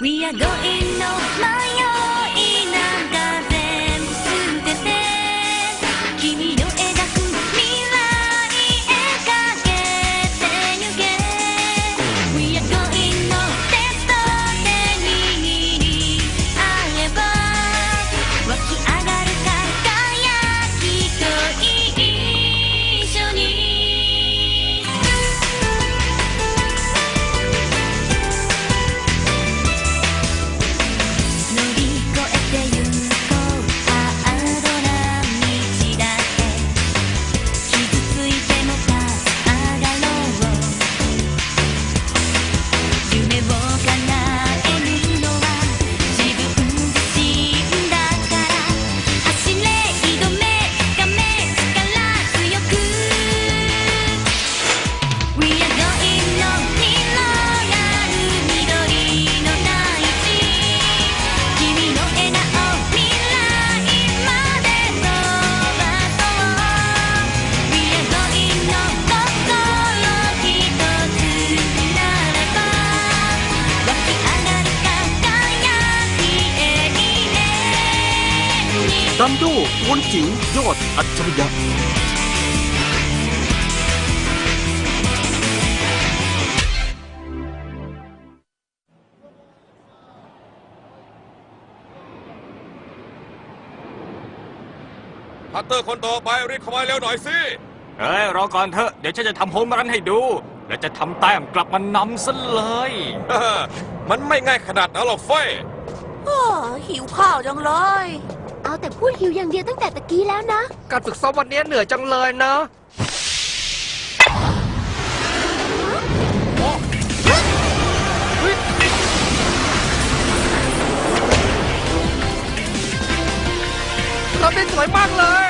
We are going no my own. อดอัจฉริยะพัตเตอร์คนต่อไปรีบเข้ามาเร็วหน่อยสิเฮ้ยรอก่อนเถอะเดี๋ยวฉันจะทำโฮมรันให้ดู และจะทำแต้มกลับมานำซะเลย มันไม่ง่ายขนาดนั้นหรอกเฟ้ย อ้อหิวข้าวจังเลย เอาแต่พูดหิวอย่างเดียวตั้งแต่ตะกี้แล้วนะ การฝึกซ้อมวันนี้เหนื่อยจังเลยนะเราได้สวยมากเลย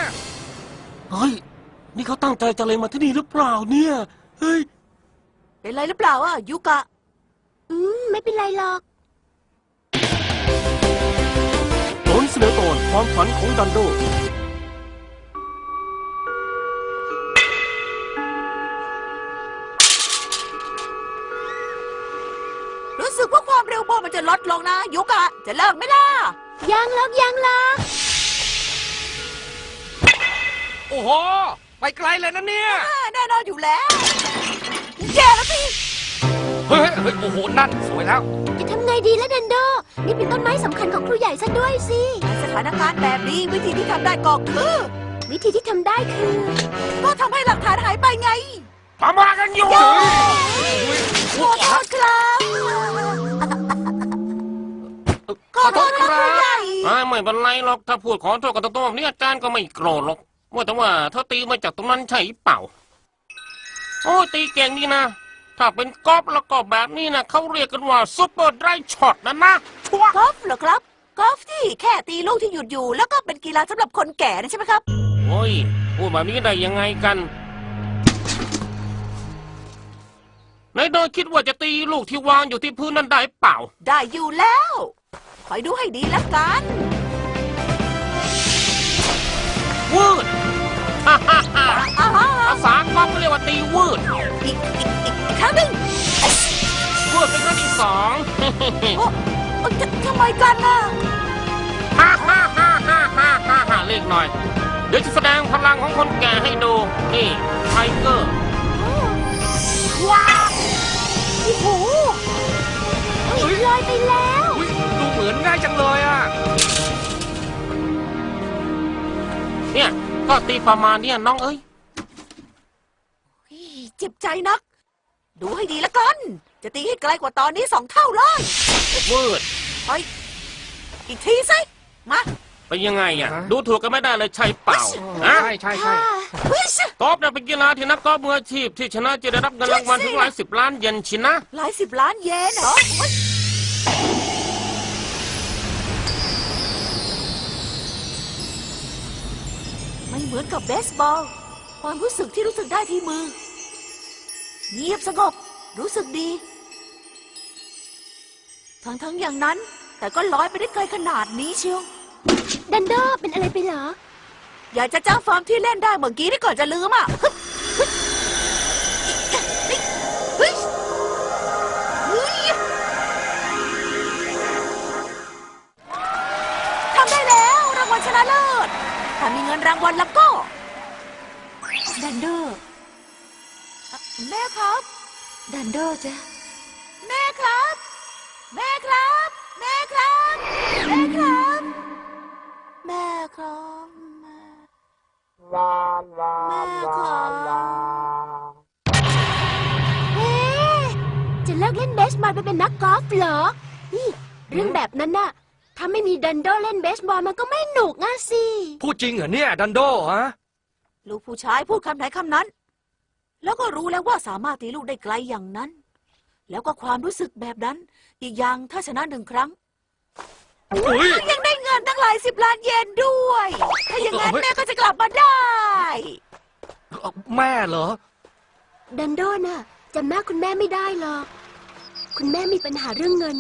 เฮ้ย นี่เขาตั้งใจจะเลยมาที่นี่หรือเปล่าเนี่ย เฮ้ย เป็นไรหรือเปล่าอะยุกะ อืม ไม่เป็นไรหรอก ความฝันของดันโด รู้สึกว่าความเร็วโบมันจะลดลงนะ ยุกะจะเลิกไหมล่ะ ยังล็อกยังล็อกโอ้โห ไปไกลเลยนะเนี่ย อ่าแน่นอนอยู่แล้วแย่แล้วสิ เฮ้ยเฮ้ยโอ้โห นั่นสวยแล้ว จะทำไงดีละดันโด นี่เป็นต้นไม้สำคัญของครูใหญ่ซะด้วยสิในสถานการณ์แบบนี้วิธีที่ทำได้ก็คือวิธีที่ทำได้คือ ก็ทำให้หลักฐานหายไปไงทำมากันอยู่ขอโทษครับ ขอโทษครับครูใหญ่อ่าไม่เป็นไรหรอกถ้าพูดขอโทษกันตรงๆแบบนี้อาจารย์ก็ไม่โกรธหรอกว่าแต่ว่าเธอตีมาจากตรงนั้นใช่เปล่า โอ้ยตีเก่งนี่นะ ถ้าเป็นกอล์ฟแล้วก็แบบนี้นะเขาเรียกกันว่าซุปเปอร์ไดรช็อตนะนะชัวร์กอล์ฟเหรอครับกอล์ฟที่แค่ตีลูกที่หยุดอยู่ แล้วก็เป็นกีฬาสำหรับคนแก่นะใช่ไหมครับ โอ้ยพูดแบบนี้ได้ยังไงกันนายโดยคิดว่าจะตีลูกที่วางอยู่ที่พื้นนั้นได้เปล่า ได้อยู่แล้วคอยดูให้ดีแล้วกันวืด ภาษากอล์ฟเขาเรียกว่าตีวืดอีกอีกอีกอีกครั้งหนึ่งวืดเป็นครั้งที่สองโอ้โอ้จะทำไมกันน่ะฮ่าฮ่าฮ่าฮ่าฮ่าฮ่าฮ่าเล็กหน่อย เดี๋ยวจะแสดงพลังของคนแก่ให้ดู นี่ไทเกอร์ ว้าวโอ้โหเฮ้ยลอยไปแล้ว อุ๊ยดูเหมือนง่ายจังเลยอะ เนี่ย ก็ตีประมาณเนี้ยน้องเอ้ยเจ็บใจนัก ดูให้ดีแล้วกัน จะตีให้ไกลกว่าตอนนี้สองเท่าเลยวืดไปอีกทีสิมาเป็นยังไงอะฮะดูถูกกันไม่ได้เลยใช่เปล่าฮะใช่ใช่ใช่เฮ้ยกอล์ฟเนี่ยเป็นกีฬาที่นักกอล์ฟมืออาชีพที่ชนะจะได้รับเงินรางวัลถึงหลายสิบล้านเยนชินะ หลายสิบล้านเยนเหรอ เหมือนกับเบสบอล ความรู้สึกที่รู้สึกได้ที่มือ เงียบสงบ รู้สึกดี ทั้งทั้งๆอย่างนั้น แต่ก็ลอยไปได้ไกลขนาดนี้เชียวดันโดเป็นอะไรไปเหรอ อยากจะจ้างฟอร์มที่เล่นได้เมื่อกี้นี่ก่อนจะลืมอะางวัลแล้วก็แดนเดอร์แม่ครับ แดนเดอร์จ้ะแม่ครับ แม่ครับ แม่ครับ แม่ครับ แม่ครับแม่ครับเฮ้จะเลิกเล่นเบสบอลไปเป็นนักกอล์ฟเหรอนี่เรื่องแบบนั้นน่ะ ถ้าไม่มีดันโดเล่นเบสบอลมันก็ไม่หนุกอะสิ พูดจริงเหรอเนี่ย ดันโดฮะ ลูกผู้ชายพูดคำไหนคำนั้น แล้วก็รู้แล้วว่าสามารถตีลูกได้ไกลอย่างนั้น แล้วก็ความรู้สึกแบบนั้น อีกอย่างถ้าชนะหนึ่งครั้ง อุ้ยยังได้เงินตั้งหลายสิบล้านเยนด้วย ถ้าอย่างนั้นเฮ้ย แม่ก็จะกลับมาได้แม่เหรอ ดันโดน่ะจำหน้าคุณแม่ไม่ได้หรอก คุณแม่มีปัญหาเรื่องเงิน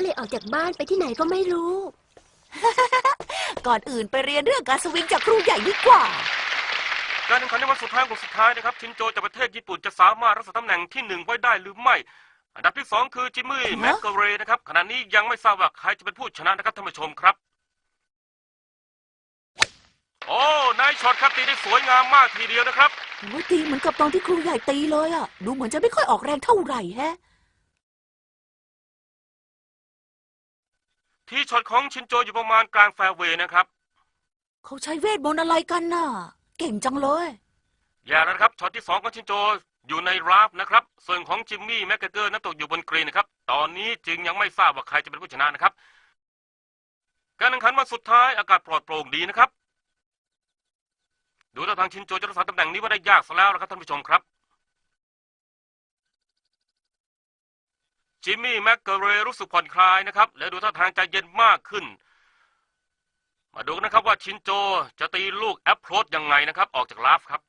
ก็เลยออกจากบ้านไปที่ไหนก็ไม่รู้ ก่อนอื่นไปเรียนเรื่องการสวิงจากครูใหญ่ดีกว่า การแข่งขันในวันสุดท้ายของสุดท้ายนะครับ ชินโจจากประเทศญี่ปุ่นจะสามารถรักษาตำแหน่งที่หนึ่งไว้ได้หรือไม่ อันดับที่สองคือจิมมี่ฮะแม็กเกเรย์นะครับขณะนี้ยังไม่ทราบว่าใครจะเป็นผู้ชนะนะครับท่านผู้ชมครับ โอ้นายช็อตครับตีได้สวยงามมากทีเดียวนะครับ โอ้ยตีเหมือนกับตอนที่ครูใหญ่ตีเลยอะดูเหมือนจะไม่ค่อยออกแรงเท่าไหร่แฮะ ที่ช็อตของชินโจอยู่ประมาณกลางแฟร์เวย์นะครับ เขาใช้เวทมนต์อะไรกันน่ะ เก่งจังเลย อย่าแล้วนะครับช็อตที่สองของชินโจอยู่ในราฟนะครับ ส่วนของจิมมี่แม็กเกอร์นั้นตกอยู่บนกรีนนะครับ ตอนนี้จึงยังไม่ทราบว่าใครจะเป็นผู้ชนะนะครับ การแข่งขันวันสุดท้ายอากาศปลอดโปร่งดีนะครับ ดูท่าทางชินโจจะรักษาตำแหน่งนี้ไว้ได้ยากซะแล้วนะครับท่านผู้ชมครับ จิมมี่แม็กเกอร์เรย์รู้สึกผ่อนคลายนะครับ และดูท่าทางใจเย็นมากขึ้น มาดูนะครับว่าชินโจจะตีลูกแอปโรดยังไงนะครับ ออกจากลาฟครับ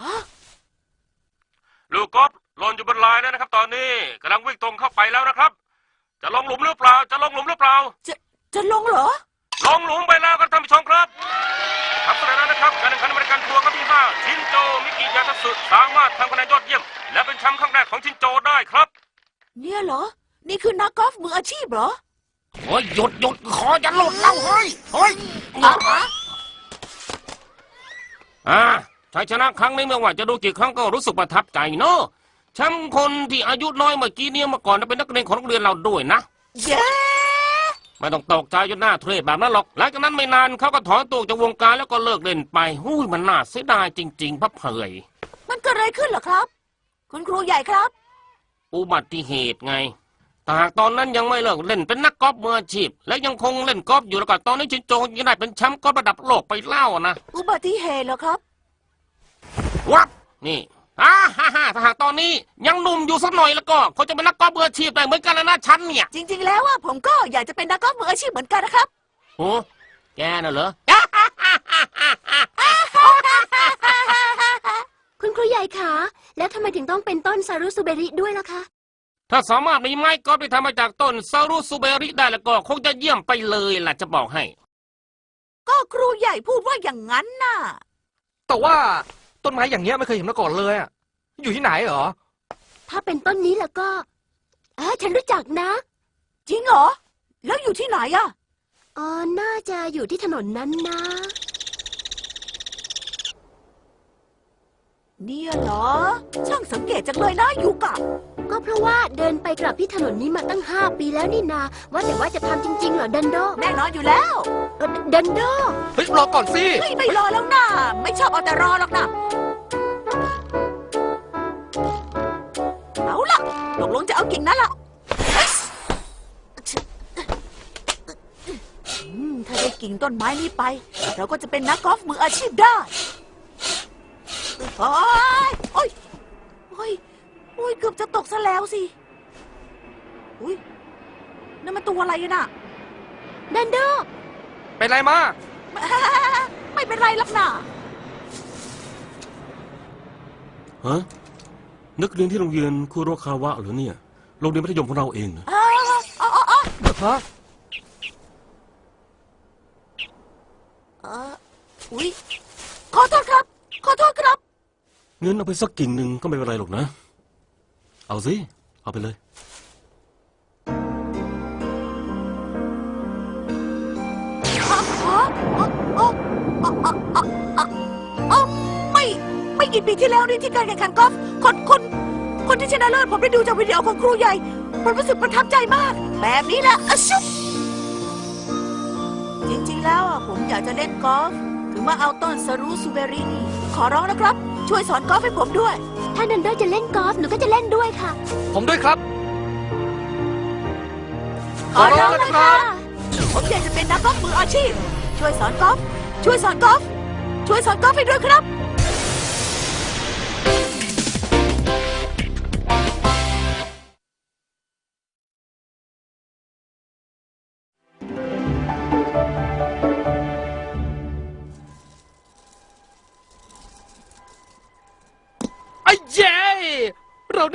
ฮะลูกกอล์ฟหล่นอยู่บนลายแล้วนะครับ ตอนนี้กำลังวิ่งตรงเข้าไปแล้วนะครับ จะลงหลุมหรือเปล่า จะลงหลุมหรือเปล่า จะจะลงเหรอ ลงหลุมไปแล้วครับท่านผู้ชมครับ ครับแสดงแล้วนะครับการแข่งขันอเมริกันทัวร์ค รั้งที่ห้าชินโจมิกิยาทัสึสามารถทำคะแนนยอดเยี่ยม และเป็นแชมป์ครั้งแรกของชินโจได้ครับ เนี่ยเหรอ นี่คือนักกอล์ฟมืออาชีพเหรอเฮ้ยหยุดหยุดขอจะหลุดแล้วเฮ้ยเฮ้ยอะอ่าชัยชนะครั้งนี้ไม่ว่าจะดูกี่ครั้งก็รู้สึกประทับใจเนอะแชมป์คนที่อายุน้อยเมื่อกี้เนี่ยเมื่อก่อนเป็นนักเรียนของโรงเรียนเราด้วยนะ เย้ ไม่ต้องตกใจจนหน้าเทรดแบบนั้นหรอก หลังจากนั้นไม่นานเขาก็ถอนตัวจากวงการแล้วก็เลิกเล่นไปหุ้ยมันน่าเสียดายจริง ๆพับเผย มันเกิดอะไรขึ้นเหรอครับ คุณครูใหญ่ครับ อุบัติเหตุไงแต่หากตอนนั้นยังไม่เลิกเล่นเป็นนักกอล์ฟมืออาชีพ และยังคงเล่นกอล์ฟอยู่แล้วก็ตอนนี้ชินโจยังได้เป็นแชมป์กอล์ฟระดับโลกไปเล่านะ อุบัติเหตุเหรอครับวับนี่ อ่าฮ่าฮ่าถ้าหากตอนนี้ยังหนุ่มอยู่สักหน่อยแล้วก็เขาจะเป็นนักกอล์ฟมืออาชีพได้เหมือนกันแล้วนะฉันเนี่ยจริง ๆ แล้วว่าผมก็อยากจะเป็นนักกอล์ฟมืออาชีพเหมือนกันนะครับ โอ้แกน่ะเหรอคุณครูใหญ่คะแล้วทำไมถึงต้องเป็นต้นซารุสุเบริด้วยล่ะคะ ถ้าสามารถมีไม้กอล์ฟที่ทำมาจากต้นซารุสุเบริได้แล้วก็คงจะเยี่ยมไปเลยล่ะจะบอกให้ ก็ครูใหญ่พูดว่าอย่างนั้นน่ะ แต่ว่า ต้นไม้อย่างเงี้ยไม่เคยเห็นมาก่อนเลยอะอยู่ที่ไหนเหรอ ถ้าเป็นต้นนี้แล้วก็เออฉันรู้จักนะ จริงเหรอ แล้วอยู่ที่ไหนอะ เออน่าจะอยู่ที่ถนนนั้นนะ เนี่ยเหรอ ช่างสังเกตจังเลยนะยูกะ ก็เพราะว่าเดินไปกลับที่ถนนนี้มาตั้งห้าปีแล้วนี่นา ว่าแต่ว่าจะทำจริง ๆ เหรอดันโดแน่นอนอยู่แล้วเอ่อดันโด เฮ้ยรอก่อนสิเฮ้ยไม่รอแล้วนะไม่ชอบเอาแต่รอหรอกนะเอาล่ะตกลงจะเอากิ่งนั้นล่ะเฮ้ยอืมถ้าได้กิ่งต้นไม้นี้ไป เราก็จะเป็นนักกอล์ฟมืออาชีพได้ โอ้ยโอ้ยโอ้ยโอ้ยเกือบจะตกซะแล้วสิ อุ้ยนั่นมันตัวอะไรกันน่ะดันโดเป็นไรมา ไม่เป็นไรหรอกนะฮะนักเรียนที่โรงเรียนคุโรคาวะเหรือเนี่ยโรงเรียนมัธยมของเราเองนะอ้าวอ๋ออ๋ออ๋อฮะเอออุ้ยขอโทษครับ ขอโทษครับ เงินเอาไปสักกิ่งหนึ่งก็ไม่เป็นไรหรอกนะ เอาสิ เอาไปเลยอ๋ออ๋ออ๋ออ๋ออ๋ออ๋ออ๋อไม่ไม่กี่ปีที่แล้วนี่ที่การแข่งขันกอล์ฟคนคนคนที่ชนะเลิศผมได้ดูจากวิดีโอของครูใหญ่ผมรู้สึกประทับใจมาก แบบนี้แหละอะชุบจริงๆแล้วอะผมอยากจะเล่นกอล์ฟถึงมาเอาต้นสรูซูเบอรี่นี่ ขอร้องนะครับ ช่วยสอนกอล์ฟให้ผมด้วย ถ้าดันโดจะเล่นกอล์ฟหนูก็จะเล่นด้วยค่ะผมด้วยครับ ขอร้องนะนะคครัรับบผมอยากจะเป็นนักกอล์ฟมืออาชีพ ช่วยสอนกอล์ฟช่วยสอนกอล์ฟช่วยสอนกอล์ฟให้ด้วยครับ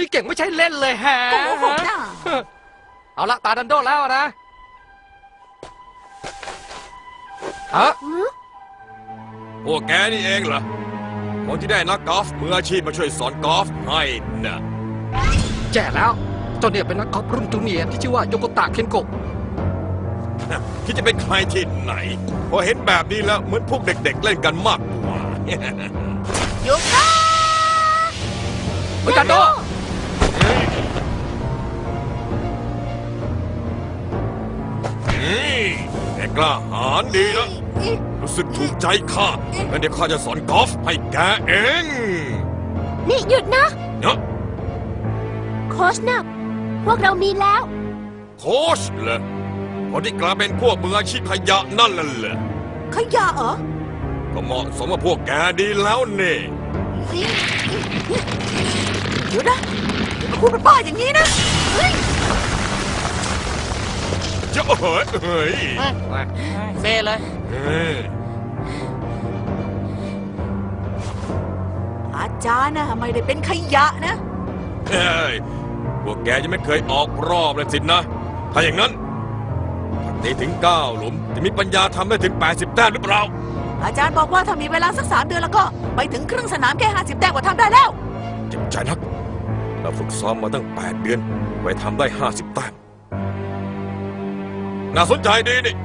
นี่เก่งไม่ใช่เล่นเลยแฮะโอ้โหผมน่ะเอาละตาดันโดแล้วนะฮะพวกแกนี่เองเหรอคนที่ได้นักกอล์ฟมืออาชีพมาช่วยสอนกอล์ฟให้น่ะแจ่แล้วเจ้าเนี่ยเป็นนักกอล์ฟรุ่นจูเนียร์ที่ชื่อว่าโยโกตะเคนโกะคิดจะเป็นใครที่ไหน พอเห็นแบบนี้แล้วเหมือนพวกเด็ก ๆ เล่นกันมากกว่าโยคะเฮ้ยดันโด กกล้าหาญดีนะ รู้สึกถูกใจข้างั้นเดี๋ยวข้าจะสอนกอล์ฟให้แกเองนี่หยุดนะ เนาะโค้ชนะพวกเรามีแล้ว โค้ชเหรอคนที่กลายเป็นพวกมืออาชีพขยะนั่นแหละเหรอขยะเหรอ ก็เหมาะสมกับพวกแกดีแล้วนี่เดี๋ยวนะอย่ามาพูดเป็นบ้าอย่างนี้นะเฮ้ย เจ้าเฮ้ยเฮ้ยเซเลยเฮ้ยอาจารย์นะไม่ได้เป็นขยะนะ เฮ้ยพวกแกยังไม่เคยออกรอบเลยสินะ ถ้าอย่างนั้นถ้าตีถึงเก้าหลุมจะมีปัญญาทำได้ถึง 80 แต้มหรือเปล่า อาจารย์บอกว่าถ้ามีเวลาสักสามเดือนแล้วก็ ไปถึงครึ่งสนามแค่ห้าสิบแต้มก็ทำได้แล้ว เจ็บใจนัก เราฝึกซ้อมมาตั้ง 8 เดือน ไว้ทำได้ 50 แต้ม น่าสนใจดีนี่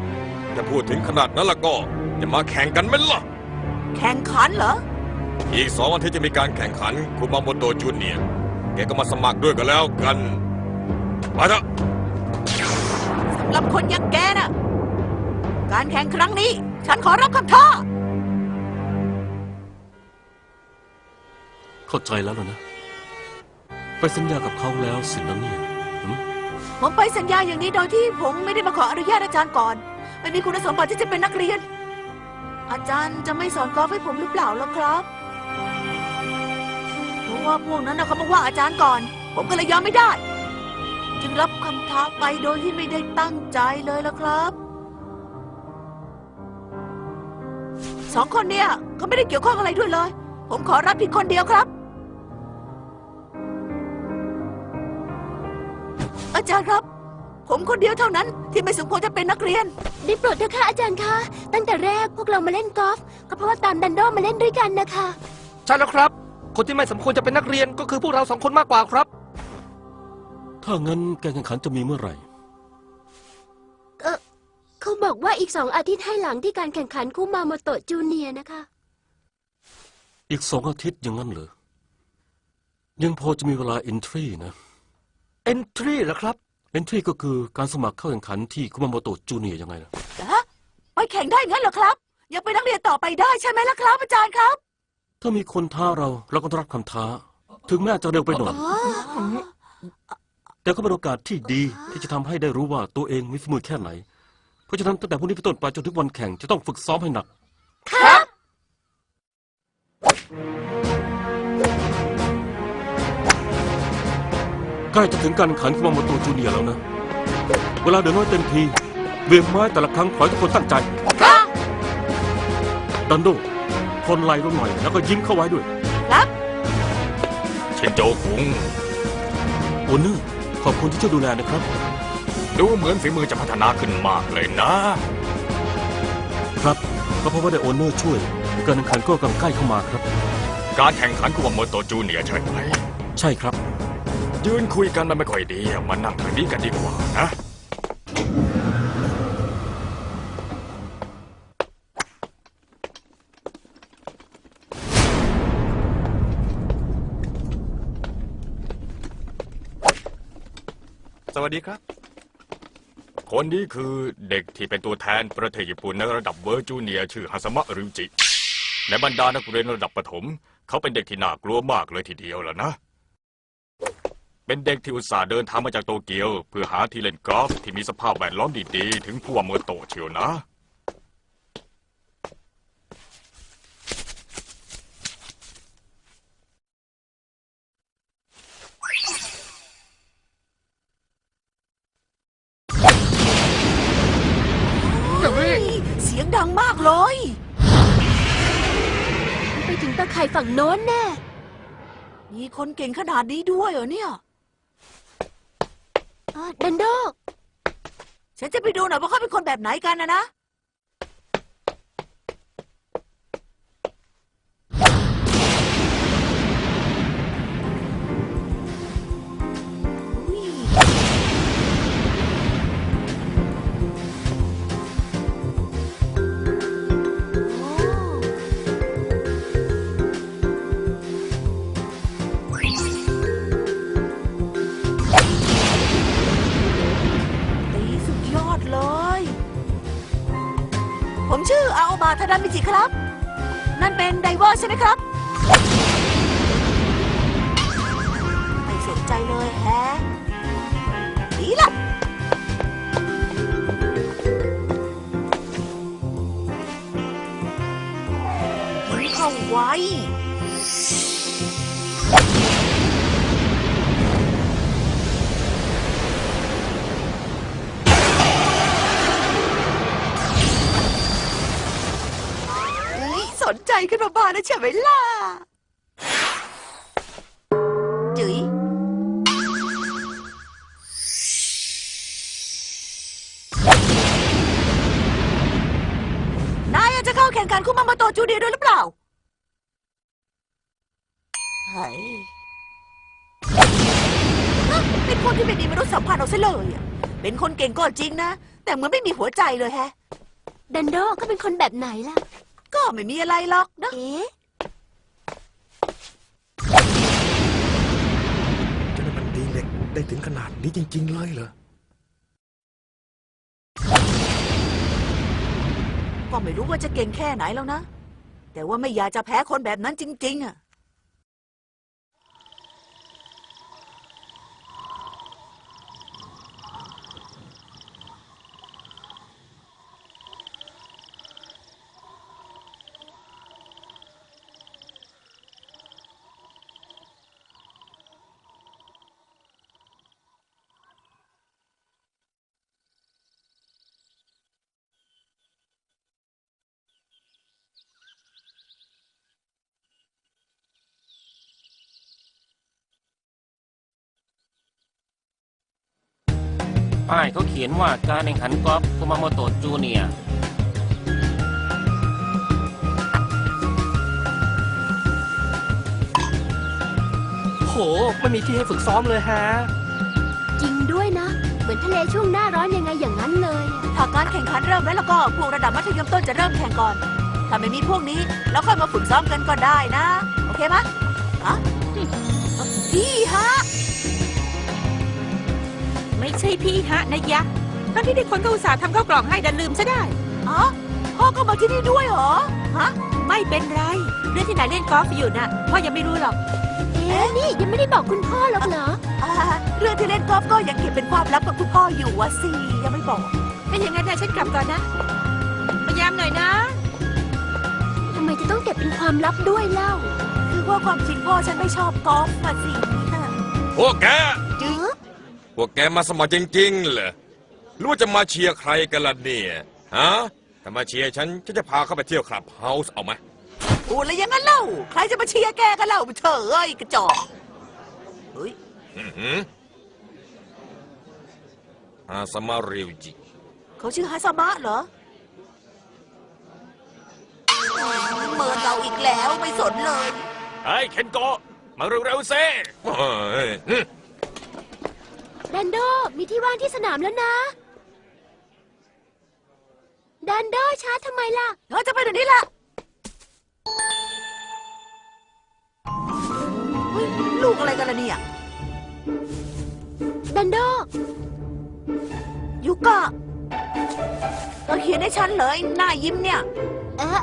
ถ้าพูดถึงขนาดนั้นแล้วก็จะมาแข่งกันไหมล่ะ แข่งขันเหรอ อีกสองวันที่จะมีการแข่งขันคุมาโมโตจูเนียร์แกก็มาสมัครด้วยกันแล้วกันไปเถอะสำหรับคนอย่างแกน่ะ การแข่งครั้งนี้ ฉันขอรับคำท้า เข้าใจแล้วล่ะนะ ไปสัญญากับเขาแล้วสินะเนี่ยหึ ผมไปสัญญาอย่างนี้โดยที่ผมไม่ได้มาขออนุญาตอาจารย์ก่อนไม่มีคุณสมบัติที่จะเป็นนักเรียน อาจารย์จะไม่สอนกอล์ฟให้ผมหรือเปล่าล่ะครับเพราะว่าพวกนั้นนะเขามาว่าอาจารย์ก่อน ผมก็เลยยอมไม่ได้ จึงรับคำท้าไปโดยที่ไม่ได้ตั้งใจเลยล่ะครับสองคนเนี่ยเขาไม่ได้เกี่ยวข้องอะไรด้วยเลย ผมขอรับผิดคนเดียวครับ จารย์ครับ ผมคนเดียวเท่านั้นที่ไม่สมควรจะเป็นนักเรียน ได้โปรดเถอะค่ะอาจารย์คะ ตั้งแต่แรกพวกเรามาเล่นกอล์ฟก็เพราะว่าตามดันโดมาเล่นด้วยกันนะคะ ใช่แล้วครับ คนที่ไม่สมควรจะเป็นนักเรียนก็คือพวกเราสองคนมากกว่าครับ ถ้างั้นการแข่งขันจะมีเมื่อไหร่ เออเขาบอกว่าอีกสองอาทิตย์ให้หลังที่การแข่งขันคู่มาโมโตะจูเนียร์นะคะ อีกสองอาทิตย์อย่างนั้นเหรอ ยังพอจะมีเวลา entry นะ entry เหรอครับ entry ก็คือการสมัครเข้าแข่งขันที่คุมาโมโตะจูเนียร์ยังไงล่ะ ฮะไปแข่งได้งั้นเหรอครับ ยังเป็นนักเรียนต่อไปได้ใช่ไหมล่ะครับอาจารย์ครับถ้ามีคนท้าเราเราก็ต้องรับคำท้า ถึงแม้จะเร็วไปหน่อย แต่ก็เป็นโอกาสที่ดีที่จะทำให้ได้รู้ว่าตัวเองมีฝีมือแค่ไหน เพราะฉะนั้นตั้งแต่พรุ่งนี้เป็นต้นไปจนถึงวันแข่งจะต้องฝึกซ้อมให้หนัก ใกล้จะถึงการแข่งขันคุมาโมโตจูเนียร์แล้วนะ เวลาเดินน้อยเต็มทีเวียงไม้แต่ละครั้งขอให้ทุกคนตั้งใจ ดันโดคนไหลลงหน่อยแล้วก็ยิ้มเข้าไว้ด้วยเชนโจคุงโอเนอร์ขอบคุณที่ช่วยดูแลนะครับ ดูเหมือนฝีมือจะพัฒนาขึ้นมากเลยนะ ครับก็เพราะว่าได้โอเนอร์ช่วย การแข่งขันก็กำลังใกล้เข้ามาครับ การแข่งขันคุมาโมโตจูเนียร์ใช่ไหม ใช่ครับ ยืนคุยกันมันไม่ค่อยดีมานั่งตรงนี้กันดีกว่านะ สวัสดีครับ คนนี้คือเด็กที่เป็นตัวแทนประเทศญี่ปุ่นในระดับเวอร์จูเนียชื่อฮาสมะริวจิ ในบรรดานักเรียนระดับประถม เขาเป็นเด็กที่น่ากลัวมากเลยทีเดียวแล้วนะ เป็นเด็กที่อุตส่าห์เดินทางมาจากโตเกียว เพื่อหาที่เล่นกอล์ฟที่มีสภาพแวดล้อมดีๆ ถึงพัวเมอโตะเชียวนะ เฮ้ยเสียงดังมากเลย ไปถึงตะไคร่ฝั่งโน้นแน่ มีคนเก่งขนาดนี้ด้วยเหรอเนี่ยเออ ดันโด ฉันจะไปดูหน่อยว่าเขาเป็นคนแบบไหนกันนะนะ ครับ นั่นเป็นไดเวอร์ใช่ไหมครับ ไม่สนใจเลยแฮะดีละเข้าไว้ ขึ้นมาบ้างนะใช่ไหมล่ะจุ๋ยนายจะเข้าแข่งขันคุมาโมโตจูเนียด้วยหรือเปล่าเฮ้ยฮะเป็นคนที่ไม่มีมนุษยสัมพันธ์เอาซะเลยอะเป็นคนเก่งก็จริงนะ แต่เหมือนไม่มีหัวใจเลยแฮะ ดันโดก็เป็นคนแบบไหนล่ะ ก็ไม่มีอะไรหรอกนะเอ๊ะจะได้มันตีเหล็กได้ถึงขนาดนี้จริง ๆ เลยเหรอ ก็ไม่รู้ว่าจะเก่งแค่ไหนแล้วนะ แต่ว่าไม่อยากจะแพ้คนแบบนั้นจริง ๆ อะ ป้ายเขาเขียนว่าการแข่งขันกอล์ฟคุมาโมโตะจูเนียร์โหไม่มีที่ให้ฝึกซ้อมเลยฮะ จริงด้วยนะ เหมือนทะเลช่วงหน้าร้อนยังไงอย่างนั้นเลยอะถ้าการแข่งขันเริ่มแล้วแล้วก็พวกระดับมัธยมต้นจะเริ่มแข่งก่อน ถ้าไม่มีพวกนี้ แล้วค่อยมาฝึกซ้อมกันก็ได้นะ โอเคไหมฮะพี่ฮะ ไม่ใช่พี่ฮะนะยะทั้งที่ได้คนก็อุตส่าห์ทำข้าวกล่องให้ดันลืมซะได้ อ๋อพ่อก็มาที่นี่ด้วยเหรอ ฮะ ไม่เป็นไร เรื่องที่นายเล่นกอล์ฟอยู่น่ะ พ่อยังไม่รู้หรอก เอ๊ะนี่ยังไม่ได้บอกคุณพ่อหรอกเหรอ อ่าเรื่องที่เล่นกอล์ฟก็ยังเก็บเป็นความลับกับคุณพ่ออยู่วะสิยังไม่บอก ถ้าอย่างนั้นนะฉันกลับก่อนนะ พยายามหน่อยนะ ทำไมจะต้องเก็บเป็นความลับด้วยเล่า คือว่าความจริงพ่อฉันไม่ชอบกอล์ฟมาสิค่ะพวกแก จื้อพ วกแกมาสมัครจริงๆเหรอหรือว่าจะมาเชียร์ใครกันล่ะเนี่ยฮะถ้ามาเชียร์ฉันฉันจะพาเข้าไปเที่ยวคลับเฮาส์เอาไหมพูดอะไรอย่างนั้นเล่า ใครจะมาเชียร์แกกันเล่าเถอะเอ้ยกระจอกเฮ้ยอื้อหือฮาสมาริวจิ เขาชื่อฮาซามะเหรอเมินเราอีกแล้วไม่สนเลย เฮ้ยเคนโกะมาเร็วๆเซ่ เฮ้ย อื้อดันโดมีที่ว่างที่สนามแล้วนะดันโดช้าทำไมล่ะเราจะไปเดี๋ยวนี้แหละเฮ้ยลูกอะไรกันล่ะเนี่ยดัดันโดยูกะก็เขียนให้ฉันเลยหน้ายิ้มเนี่ย เออ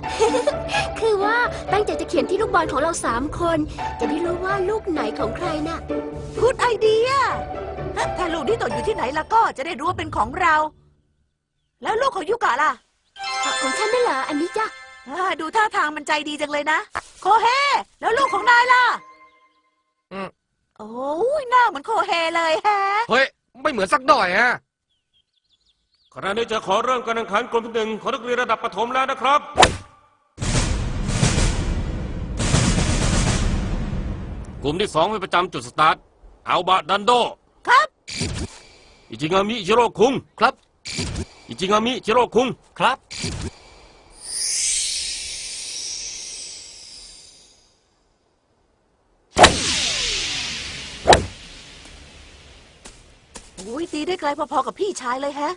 คือว่าตั้งใจจะเขียนที่ลูกบอลของเราสามคน จะได้รู้ว่าลูกไหนของใครน่ะ พูดไอเดีย ถ้าลูกที่ตกอยู่ที่ไหนแล้วก็จะได้รู้ว่าเป็นของเรา แล้วลูกของยูกะล่ะของฉันน่ะเหรออันนี้จ้ะอ่าดูท่าทางมันใจดีจังเลยนะ โคเฮ แล้วลูกของนายล่ะ อืม โอ้ยหน้าเหมือนโคเฮเลยแฮะ เฮ้ย ไม่เหมือนสักหน่อยฮะ ขณะนี้จะขอเริ่มการแข่งขันกลุ่มที่หนึ่งของนักเรียนระดับประถมแล้วนะครับ กลุ่มที่สองไปประจำจุดสตาร์ท เอาบะดันโด ครับ อิจิงามิชิโร่คุง ครับ อิจิงามิชิโร่คุง ครับ โอ้ยตีได้ไกลพอๆกับพี่ชายเลยแฮะ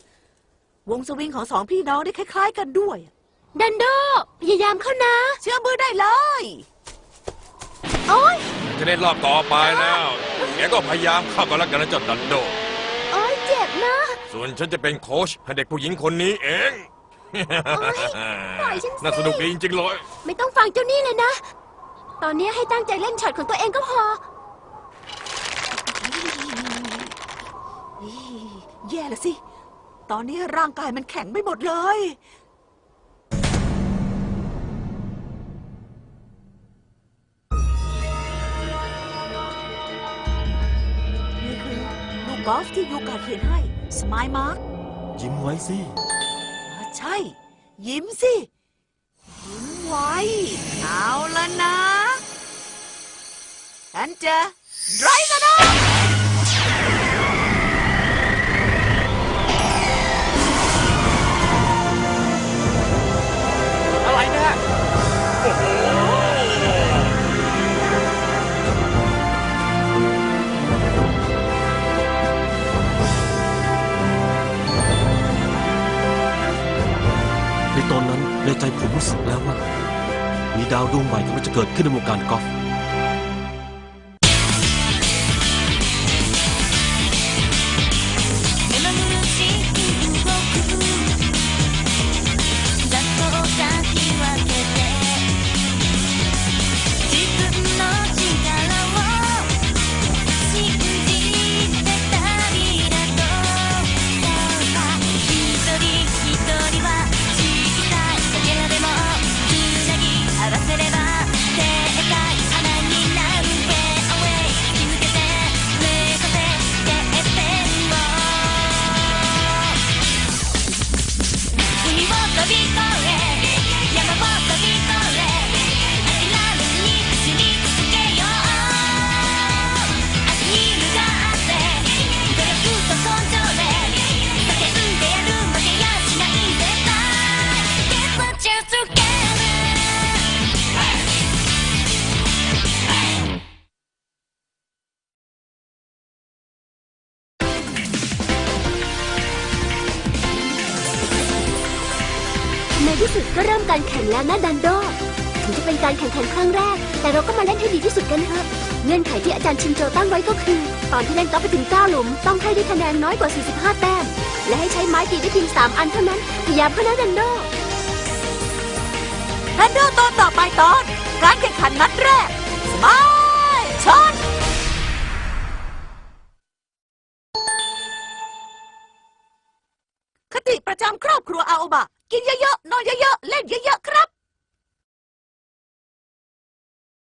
วงสวิงของสองพี่น้องได้คล้าย ๆ กันด้วย ดันโด พยายามเข้านะ เชื่อมือได้เลย โอ้ย จะเล่นรอบต่อไปแล้ว แกก็พยายามเข้ากันแล้วกันนะเจ้าดันโด โอ้ยเจ็บนะส่วนฉันจะเป็นโค้ชให้เด็กผู้หญิงคนนี้เองปล่อยฉันสิน่าสนุกดีจริงๆเลย ไม่ต้องฟังเจ้านี่เลยนะ ตอนนี้ให้ตั้งใจเล่นช็อตของตัวเองก็พอ แย่ละสิ ตอนนี้ร่างกายมันแข็งไปหมดเลย กอล์ฟที่ยูกาเขียนให้ สมายมาร์กยิ้มไว้สิใช่ ยิ้มสิ ยิ้มไว้ เอาละนะฉันจะไรกันนะ รู้สึกแล้วว่า มีดาวดวงใหม่กำลังจะเกิดขึ้นในวงการกอล์ฟ การแข่งแล้วนะดันโด ถึงจะเป็นการแข่งขันครั้งแรก แต่เราก็มาเล่นให้ดีที่สุดกันเถอะ เงื่อนไขที่อาจารย์ชินโจตั้งไว้ก็คือ ตอนที่เล่นกอล์ฟไปถึง 9 หลุม ต้องให้ได้คะแนนน้อยกว่า 45 แต้ม และให้ใช้ไม้ตีได้เพียง3 อันเท่านั้น พยายามเข้านะดันโดทันเดอร์ตอนต่อไปตอน การแข่งขันนัดแรก สมายช็อตคติประจำครอบครัวอาโอบะ กินเยอะๆ นอนเยอะๆ เล่นเยอะๆ ครับ